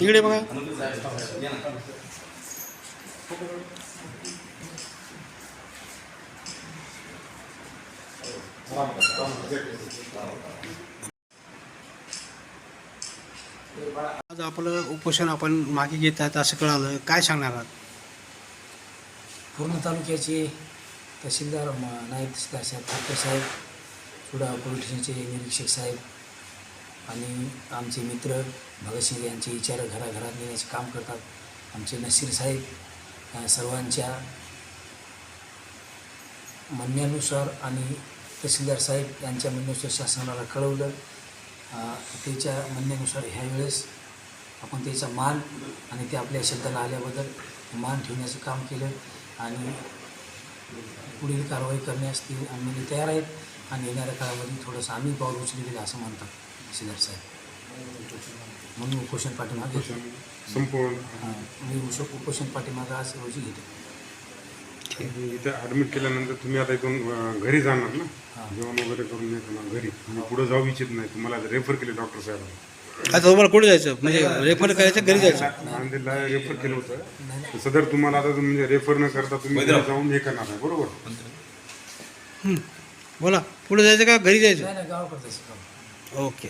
इकडे बघा. आज आपलं उपोषण आपण मागे घेत आहेत असं कळालं. काय सांगणार आहात? पूर्ण तालुक्याचे तहसीलदार म- नायब तहसीलदार साहेब ठाकरे साहेब सुडा पोलीस स्टेशनचे निरीक्षक साहेब आणि आमचे मित्र भगतसिंग यांचे विचार घराघरात नेण्याचे काम करतात. आमचे नसीर साहेब सर्वांच्या म्हणण्यानुसार आणि तहसीलदार साहेब यांच्या म्हणण्यानुसार शासनाला कळवलं. त्याच्या म्हणण्यानुसार ह्यावेळेस आपण त्याचा मान आणि ते आपल्या शब्दाला आल्याबद्दल मान ठेवण्याचं काम केलं आणि पुढील कारवाई करण्यास ते आम्ही तयार आहेत आणि येणाऱ्या काळामध्ये थोडंसं आम्ही पाऊल उचललेलं असं म्हणतात तहसीलदार साहेब. म्हणून उपोषण पाठीमागे. संपूर्ण. हां, मी उस उपोषण पाठीमागं आज रोजी घेतो इथे ऍडमिट केल्यानंतर तुम्ही आता इथून घरी जाणार ना? हां. जेवण वगैरे करून नाही जाणार घरी. तुम्ही पुढे जाऊ इच्छित नाही. तुम्हाला रेफर केले डॉक्टर साहेबांनी. आता तुम्हाला कुठे जायचं? म्हणजे रेफर करायचं घरी जायचं? नांदेडला रेफर केलं होतं. सदर तुम्हाला आता तुम्ही रेफर न करता तुम्ही जाऊन हे करणार आहे बरोबर? हं. बोला. पुढे जायचं का घरी जायचं? नाही